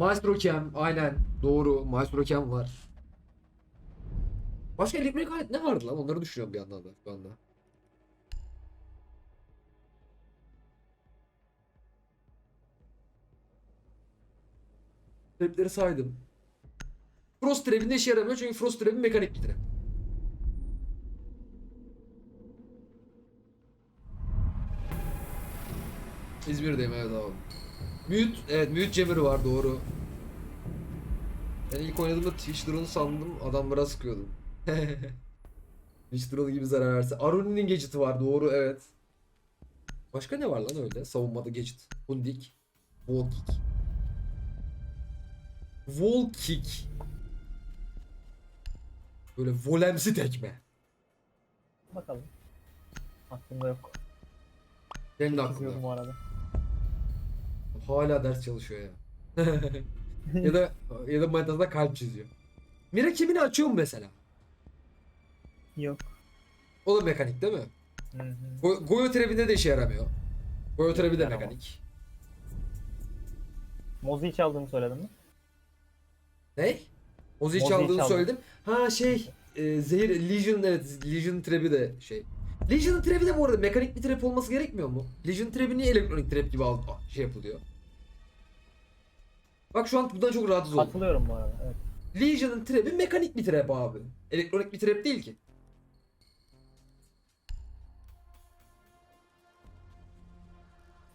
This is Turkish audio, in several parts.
Maestro Cam aynen doğru Maestro Cam var. Başka elektronik alet ne vardı lan onları düşünüyorum bir yandan da şu anda. Trapleri saydım. Frost trap'inde işe yaramıyor çünkü Frost trap'i mekanik bir trap. İzmir'deyim evet abi. Mute, evet Mute Jammer'ı var doğru. Ben ilk oynadığımda Twitch drone'u sandım adamlara sıkıyordum. Twitch drone gibi zarar verse. Aruni'nin gadget'ı var doğru evet. Başka ne var lan öyle savunmada gadget? Hundik. Wall kick. Wall kick. Böyle volemsi tekme. Bakalım. Aklımda yok. Benim de aklımda. O arada. Hala ders çalışıyor ya. ya da ya da manitasında kalp çiziyor. Mira kimini açıyor mu mesela? Yok. O da mekanik değil mi? Hı hı. Go Goyo de işe yaramıyor. Goyo trap'i de Yaramaz. mekanik. Mozi'yi çaldığını söyledin mi? Ne? Ozi Mozi'yi çaldığını söyledim. Ha şey e, zehir Legion evet Legion trap'i de şey. Legion trap'i de bu arada mekanik bir trap olması gerekmiyor mu? Legion trap'i niye elektronik trap gibi al şey yapılıyor? Bak şu an bundan çok rahatsız oldum. Katılıyorum bu arada. Evet. Legion'ın trap'i mekanik bir trap abi. Elektronik bir trap değil ki.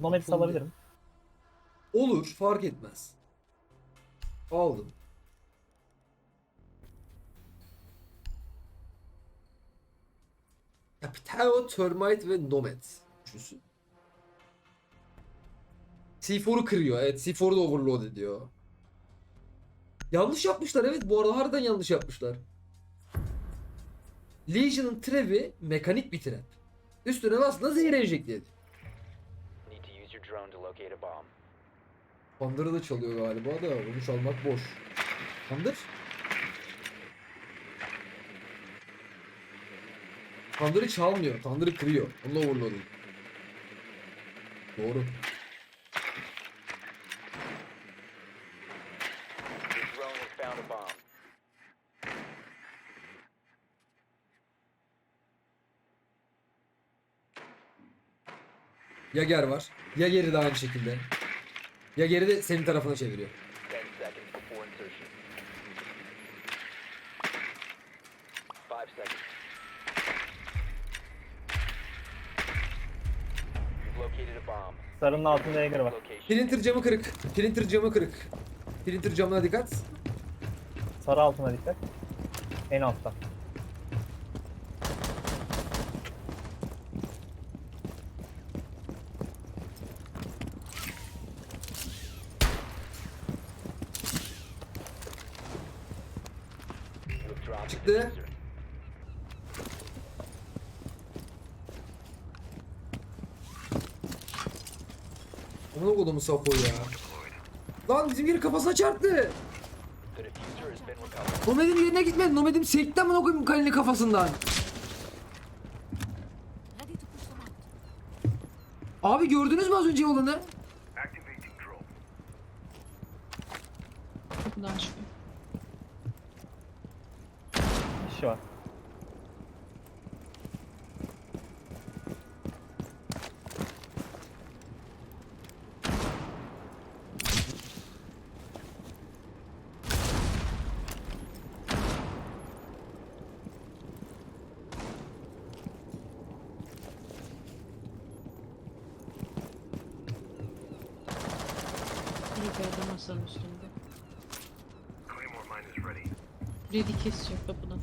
Nomad'i salabilirim. Olur fark etmez. Aldım. Capitao, Termite ve Nomad. Üçlüsü. C4'u kırıyor. Evet C4'u da overload ediyor. Yanlış yapmışlar evet bu arada harbiden yanlış yapmışlar. Legion'ın trap'i mekanik bir trap. Üstüne aslında zehir a bomb. Thunder'ı da çalıyor galiba da onu çalmak boş. Thunder? Thunder'ı çalmıyor. Thunder'ı kırıyor. Onunla overloading. Doğru. Your drone has found a bomb. Yager var. Yager'i de aynı şekilde. Yager'i de senin tarafına çeviriyor. 10 seconds before insertion. 5 seconds. You've located a bomb. Sarının altında Jäger var. Printer camı kırık. Printer camı kırık. Printer camına dikkat. Sarı altına dikkat. En altta. You have dropped the Çıktı. diffuser. Kodumu sapo ya. Lan bizimkinin kafasına çarptı. Nomed'in yerine gitmedi. Nomed'im sekti amına koyayım kalenin kafasından. Abi gördünüz mü az önce olanı? Kapıdan çıkıyor. Kişi var. Yukarıda masanın üstünde. Ready kesiyor kapıdan.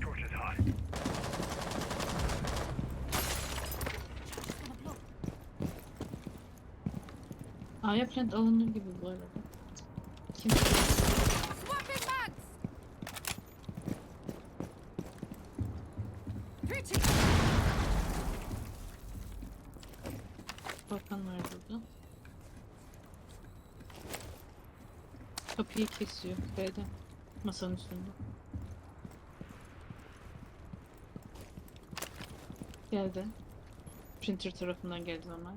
Aya plant alınır gibi bu arada. Kim? Bakan var burada. Kapıyı kesiyor. B'den. Masanın üstünde. Geldi. Printer tarafından geldi ama.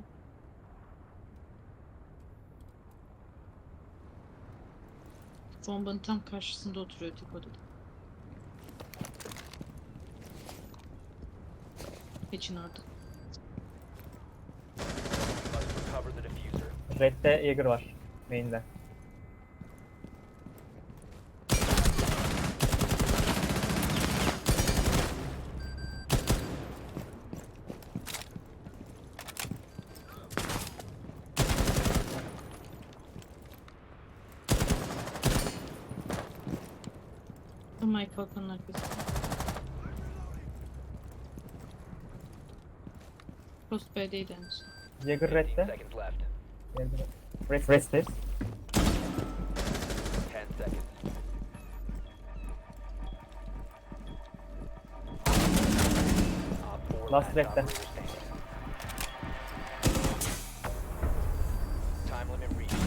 Bombanın tam karşısında oturuyor tek odada. Geçin orada. Red'de Jaeger var. Main'de. B'deydi en son. Jaeger 15 Red'de. seconds left. Red, Red'deyiz. 10 seconds. Op four Last rep then. operator standing. Time limit reached.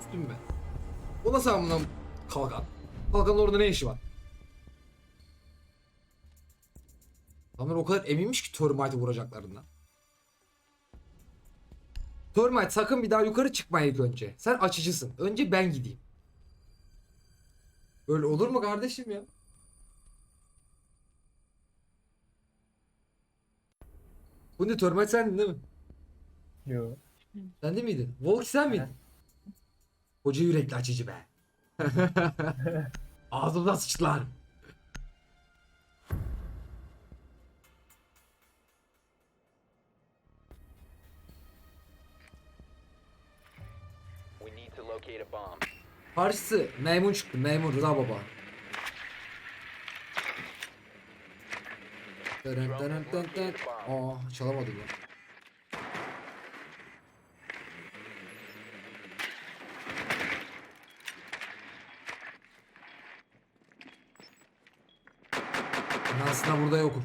Üstüm ben. O nasıl amına kalkan? Kalkanın orada ne işi var? O kadar eminmiş ki Termite'ı vuracaklarından. Termite sakın bir daha yukarı çıkma ilk önce. Sen açıcısın. Önce ben gideyim. Öyle olur mu kardeşim ya? Bu ne Termite sendin değil mi? Yo. Sen de miydin? Volk sen miydin? Koca yürekli açıcı be. Ağzımdan sıçtılar. Locate a çıktı. Maymun Rıza Baba. Deren deren deren deren. Aa çalamadım ya. Ben aslında burada yokum.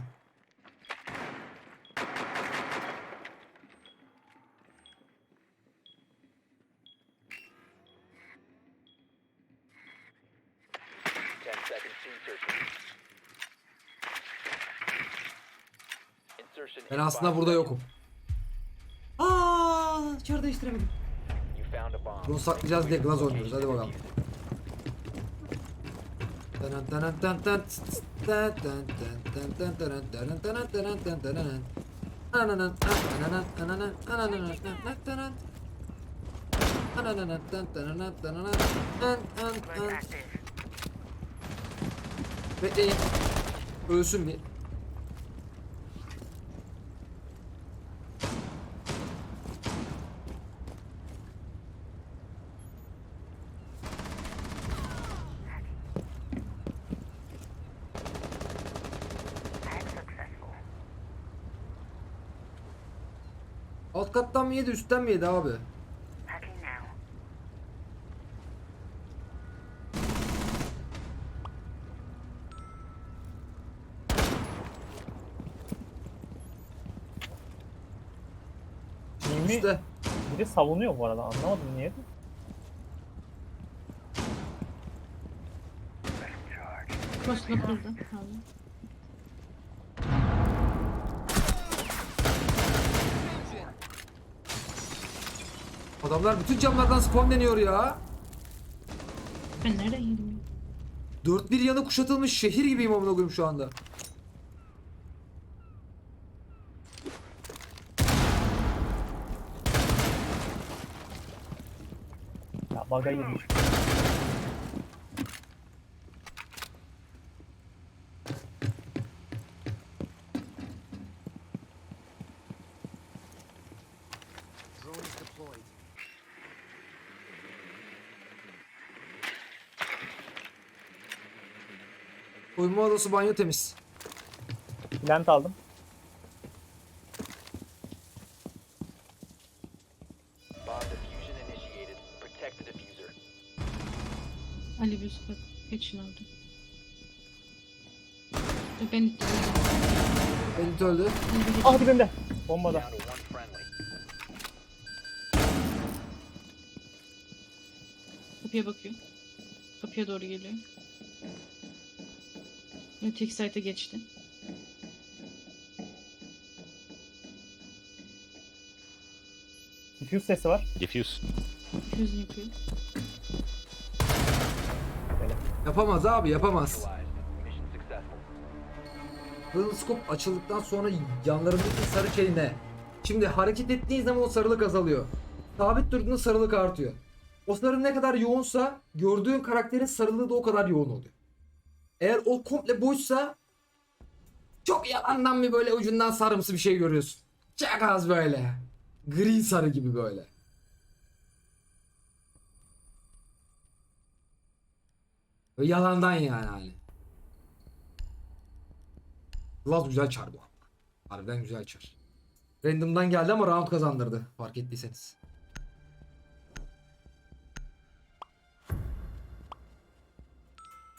Ten seconds to insertion. Insertion Ben aslında burada yokum. Aa, çar değiştiremedim. Bunu saklayacağız diye glaz oynuyoruz. Hadi bakalım. Bekleyin. Ölsün bir. Alt kattan mı yedi üstten mi yedi abi? Savunuyor bu arada anlamadım niye. Bakıldı. Abi. Adamlar bütün camlardan spawn deniyor ya. Ben nereye ya? Dört bir yanı kuşatılmış şehir gibiyim amına koyayım şu anda. Baga girmiş. Soyunma odası banyo temiz. Plant aldım. Ali bir üst kat. Geçin. Ve Ben ittirdim. Elit öldü. Ah dibimde. Bombada. Down to one friendly. Kapıya bakıyor. Kapıya doğru geliyor. Öteki site'a geçti. Diffuse sesi var. Diffuse. Füze yapıyor. Yapamaz abi yapamaz. Scope açıldıktan sonra yanlarındaki sarı şey ne? Şimdi hareket ettiğin zaman o sarılık azalıyor. Sabit durduğunda sarılık artıyor. O sarı ne kadar yoğunsa gördüğün karakterin sarılığı da o kadar yoğun oluyor. Eğer o komple boşsa çok yalandan bir böyle ucundan sarımsı bir şey görüyorsun. Çok az böyle. Gri sarı gibi böyle. Yalandan yani hani. Laz güzel çar bu. Harbiden güzel çar. Random'dan geldi ama round kazandırdı. Fark ettiyseniz.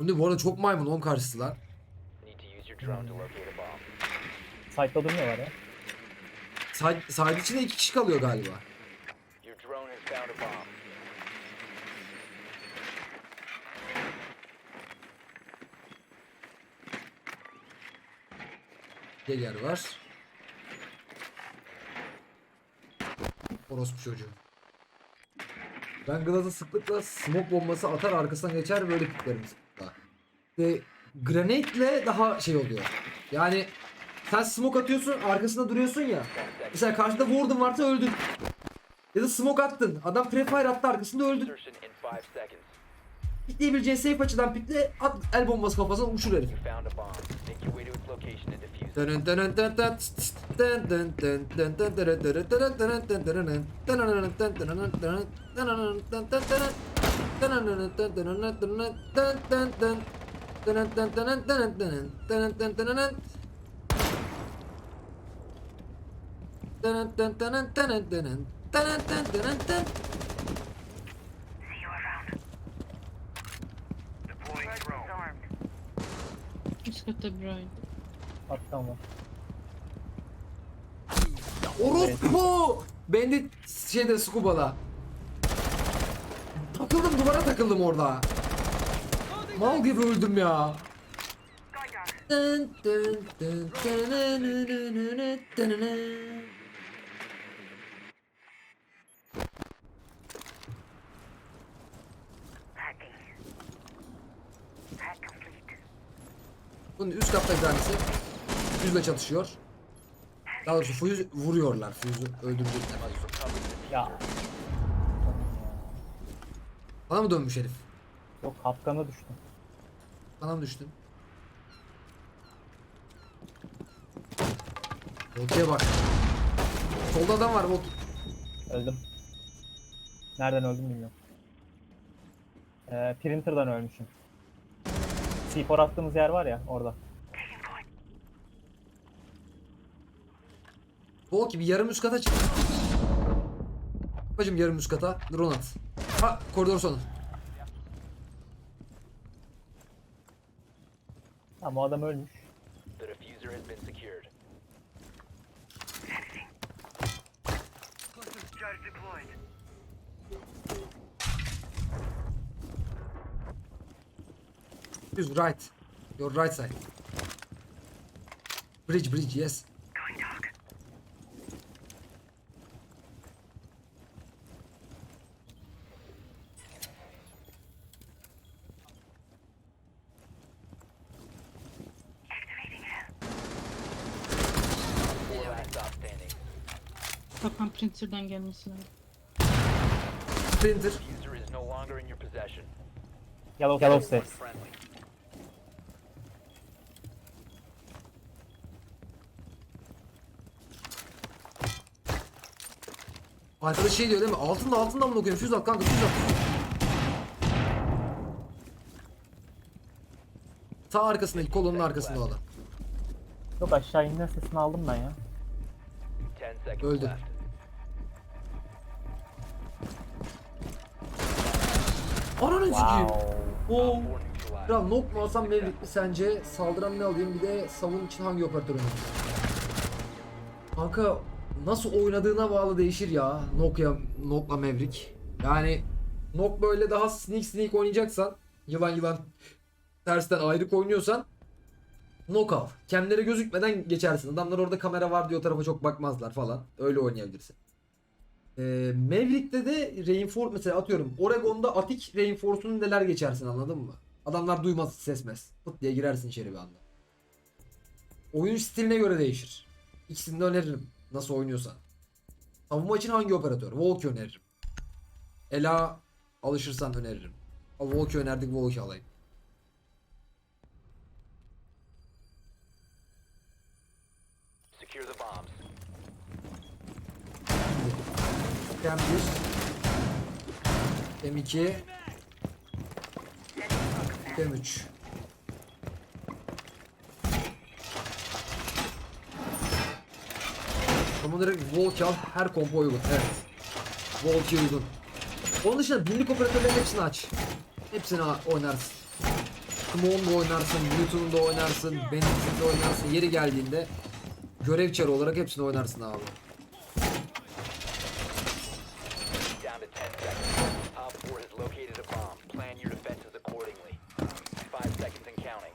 Ne bu arada çok maymun on karşısı lan. Need to use your drone to locate a bomb. Site'da durmuyorlar ya. Side, side içinde iki kişi kalıyor galiba. Your drone has found a bomb. Geger var. Orospu çocuğu. Ben Glaz'a sıklıkla smoke bombası atar arkasından geçer böyle piklerim sıklıkla. Ve grenade'le daha şey oluyor. Yani sen smoke atıyorsun arkasında duruyorsun ya. 10 seconds. Mesela karşıda warden varsa öldün. Ya da smoke attın. Adam prefire attı arkasında öldün. Insertion in 5 seconds. Pikleyebileceğin safe açıdan pikle at el bombası kafasına uçur herif. It's got the bride. Hatta var. Orospu! Bandit şeyde Scuba'da. Takıldım duvara takıldım orada. Mal gibi öldüm ya. Bunun üst katta tanesi füzle çatışıyor. Daha doğrusu füz vuruyorlar. Füzü öldürecekler. Ya. Bana mı dönmüş herif? Yok kapkana düştüm. Bana mı düştün? Volta'ya bak. Solda adam var Volt. Öldüm. Nereden öldüm bilmiyorum. Ee, printer'dan ölmüşüm. C4 attığımız yer var ya orada. Volt gibi yarım üst kata çık. Bacım yarım üst kata. Drone at. Ha koridor sonu. Tamam o adam ölmüş. The diffuser has been secured. Use right. Your right side. Bridge bridge yes. Four last stop standing. Kapan printer'dan gelmesine. Printer. Diffuser is no longer in your possession. Yellow, Yellow Stairs. Friendly. Arkadaş şey diyor değil mi? Altında altında mı okuyorum? Füze at kanka füze at. Sağ arkasındaki kolonun arkasında o adam. Yok aşağı inme sesini aldım ben ya. 10 seconds Öldü. left. Ananı sikeyim. Oo. Kral nok mu alsam mi sence? Saldıran ne alayım? Bir de savunum için hangi operatör oynayayım? Kanka nasıl oynadığına bağlı değişir ya. Nokia, Nok'la Maverick. Yani Nok böyle daha sneak sneak oynayacaksan yılan yılan tersten ayrık oynuyorsan Nok al. Kendileri gözükmeden geçersin. Adamlar orada kamera var diye o tarafa çok bakmazlar falan. Öyle oynayabilirsin. Ee, Maverick'te de reinforce mesela atıyorum Oregon'da atik reinforce'unu neler geçersin anladın mı? Adamlar duymaz sesmez. Pıt diye girersin içeri bir anda. Oyun stiline göre değişir. İkisini de öneririm. Nasıl oynuyorsan. Savunma için hangi operatör? Volky öneririm. Ela alışırsan öneririm. Al Volky önerdik Volky alayım. Cam 1 M2 Cam 3 Ama direkt Volk al her kompo uygun evet. Volk'e uygun. Onun dışında binlik operatörlerin hepsini aç. Hepsini oynarsın. Smoke'un da oynarsın, Newton'un da oynarsın, Bennett'in de oynarsın. Yeri geldiğinde Görev çarı olarak hepsini oynarsın abi Down to 10 seconds. Op 4 has located a bomb. Plan your defenses accordingly. 5 seconds and counting.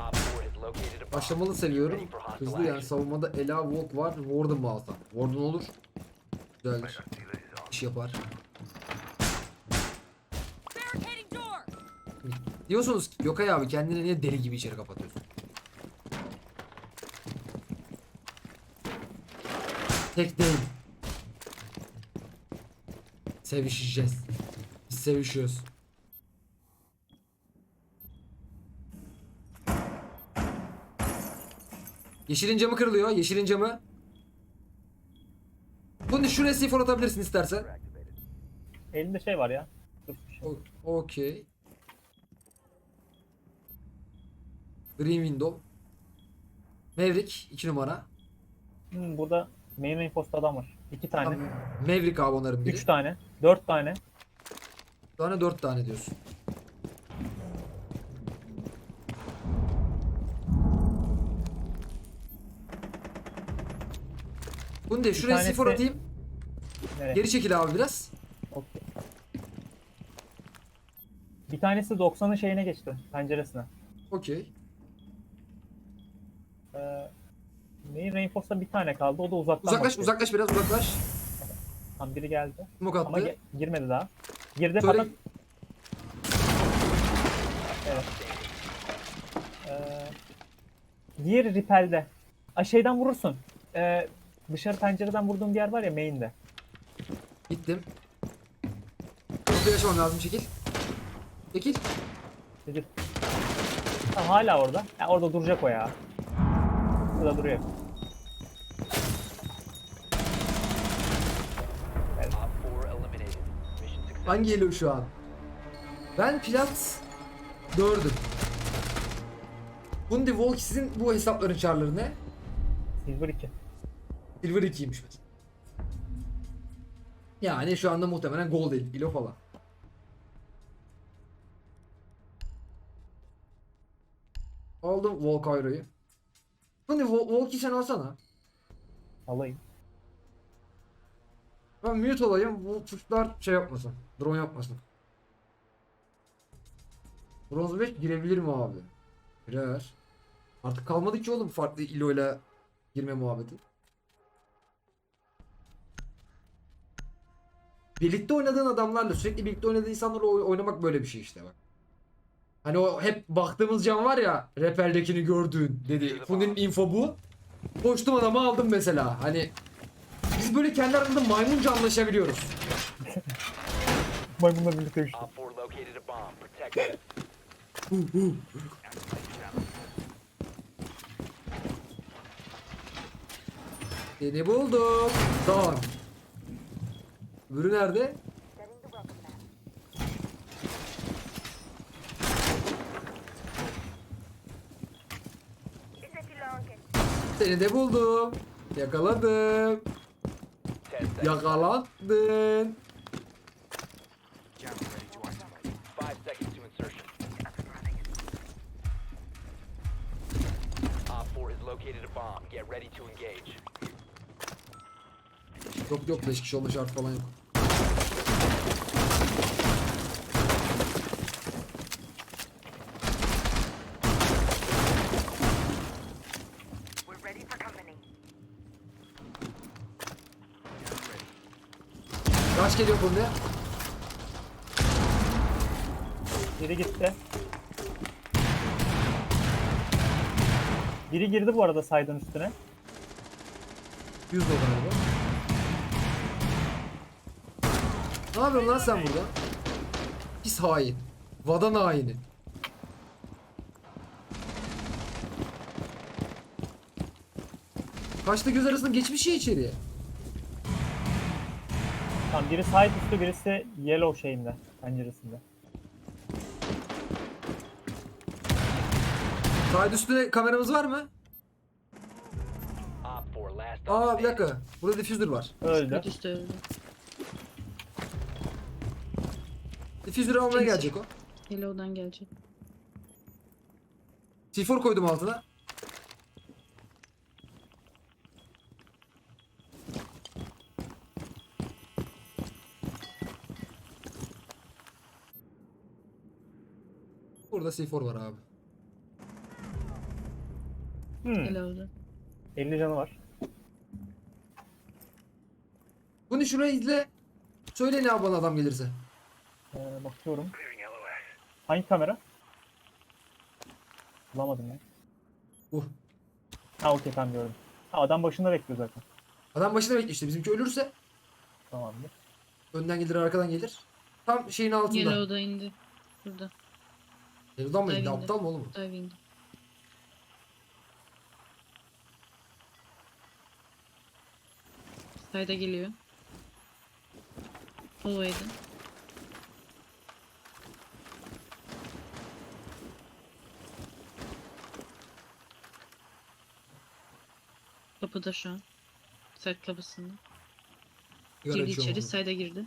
Op 4 has located a bomb. Başlamalı seviyorum. Hızlı yani savunmada Ela Walk var. Warden mı alsam? Warden olur. Güzeldir. İş yapar. Diyorsunuz ki Gökay abi kendini niye deli gibi içeri kapatıyorsun? Tek değil. Sevişeceğiz. Biz sevişiyoruz. Yeşilin camı kırılıyor. Yeşilin camı. Bunu şuraya sifor atabilirsin istersen. Elimde şey var ya. Okey. Green Window. Maverick 2 numara. Hmm, burada main reinforced adam var. İki tane. Tamam. Maverick abi onların biri. Üç tane. Dört tane. tane 4 tane diyorsun. Bunu de şuraya tanesi- sifor atayım. Nereye? Geri çekil abi biraz. Okey. Bir tanesi 90'ın şeyine geçti. Penceresine. Okey. Ee, main reinforced'da bir tane kaldı. O da uzaktan Uzaklaş bakıyor. uzaklaş biraz uzaklaş. Tam biri geldi. Smoke Ama attı. ge- girmedi daha. Girdi Söyle. fakat Evet. Ee, diğeri repelde. Ay şeyden vurursun. Ee, dışarı pencereden vurduğum bir yer var ya main'de. Gittim. Hızlı yaşamam lazım çekil. Çekil. Dedi. Ha, hala orada. Ya orada duracak o ya. Burada duruyor. Hangi geliyor şu an? Ben plat 4'üm. Bundi Volk sizin bu hesapların çarları ne? Silver 2. Silver 2'ymiş mesela. Yani şu anda muhtemelen gol değil. Ilo falan. Aldım Volkairo'yu. Bundi Vol Volk'i sen alsana. Alayım. Ben mute olayım. Bu tuşlar şey yapmasın. Drone yapmasın. Bronz 5 girebilir mi abi? Girer. Artık kalmadı ki oğlum farklı ilo ile girme muhabbeti. Birlikte oynadığın adamlarla sürekli birlikte oynadığın insanlarla oy- oynamak böyle bir şey işte bak. Hani o hep baktığımız can var ya Repel'dekini gördüğün dedi. Bunun info bu. Koştum adamı aldım mesela. Hani biz böyle kendi aramızda maymunca anlaşabiliyoruz. Maymunla birlikte üçlü. Op 4 located a bomb. Protect it. Seni buldum. Tamam. Öbürü nerede? Seni de buldum. Yakaladım. 10 seconds. Yakalandın. 5 seconds to insertion. Op 4 has located a bomb. Get ready to engage. Yok yok 5 kişi olma şart falan yok. Flash geliyor konuya. Biri gitti. Biri girdi bu arada saydın üstüne. 100 dolar galiba. Ne yapıyorsun lan sen burada? Pis hain. Vadan haini. Kaçta göz arasında geçmiş ya içeriye. Tamam biri side üstü birisi yellow şeyinde penceresinde. Sahil üstüne kameramız var mı? Op 4 last Aa bir dakika. Burada diffuser var. Öldü. Üstü öldü. Diffuser'ı almaya gelecek o. Hello'dan gelecek. C4 koydum altına. Burada C4 var abi. Hmm. Hello'da. 50 canı var. Bunu şuraya izle. Söyle ne yapalım adam gelirse. Ee, bakıyorum. Hangi kamera? Bulamadım ya. Bu. Ha okey tamam gördüm. Ha, adam başında bekliyor zaten. Adam başına bekliyor işte. Bizimki ölürse Tamamdır. önden gelir arkadan gelir. Tam şeyin altında. Yellow'da indi. Burada. Yellow'dan mı indi? Aptal mı oğlum? Dive indi. Sayda geliyor. Hallway'da. Kapıda şu an. Sert kapısında. Girdi içeri. Sayda girdi.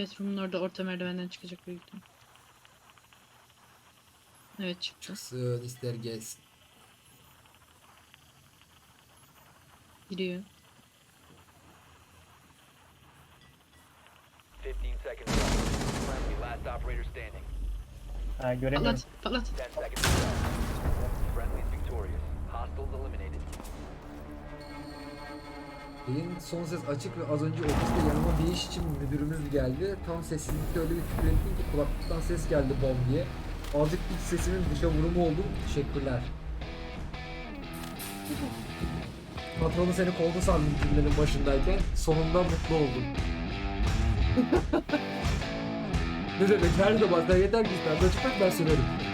Bedroom'un orada orta merdivenden çıkacak büyük ihtimal. Evet çıktı. Çıksın ister gelsin. Giriyor. 15 seconds left. Friendly last operator standing. Ha, göremiyorum. Patlat, patlat. 10 seconds left. Friendly's victorious. Hostiles eliminated. Yayın son ses açık ve az önce ofiste yanıma bir iş için müdürümüz geldi. Tam sessizlikte öyle bir küfür ettim ki kulaklıktan ses geldi bom diye. Azıcık iç sesimin dışa vurumu oldu. Teşekkürler. Patronu seni kovdu sandım cümlenin başındayken. Sonunda mutlu oldum. ne demek her zaman yeter ki sen de çıkart ben söylerim.